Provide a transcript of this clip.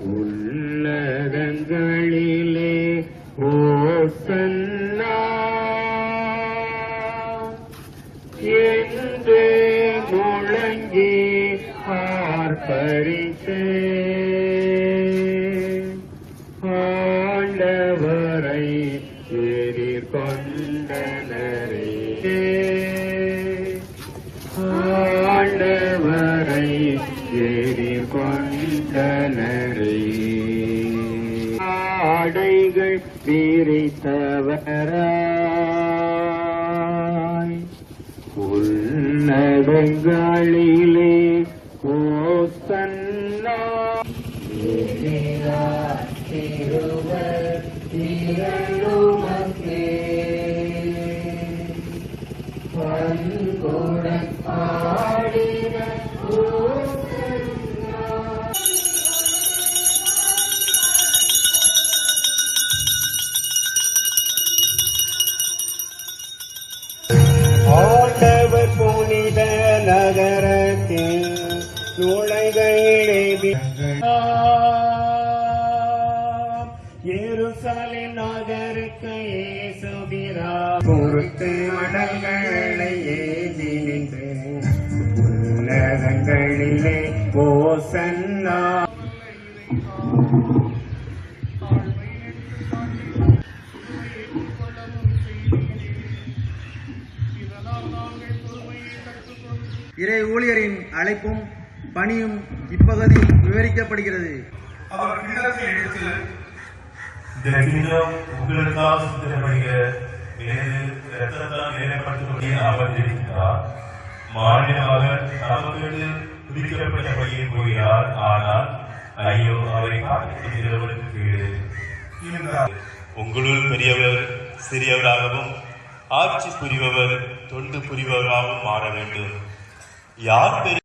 உன்னதங்களிலே ஓசன்னா. என்று முழங்கி ஆர்ப்பரித்து ஆண்டவரை எதிர்கொண்டனரே. எதிர்கொண்டனரே ஆடைகள் பிரித்தவராய். உன்னதங்களிலே ஓசன்னா திருவர் திரளுமக்கே பண்புடன் புனித நகரத்தில் நுழைகையிலே எருசலேம் நகருக்கு ஏசுகிறா பொறுத்து மடல்களை ஏதி நின்று உன்னதங்களிலே ஓசன்னா இறை ஊழியரின் அழைப்பும் பணியும் இப்பகுதியில் விவரிக்கப்படுகிறது. அவர் கிண்ணத்தை எடுத்து இந்த கிண்ணம் உங்களுக்காக சித்தப்படுகிற எனது இரத்தத்தால் நேரப்பட்டபடி அவர் இருக்கிறார் மாநிலமாக நமக்கு குடிக்கப்பட்டபடியே போகிறார். ஆனால் ஐயோ அவரை கேடு உங்களுள் பெரியவர் சிறியவராகவும் ஆட்சி புரிபவர் தொண்டு புரிபவராகவும் மாற வேண்டும். யார் பெரிய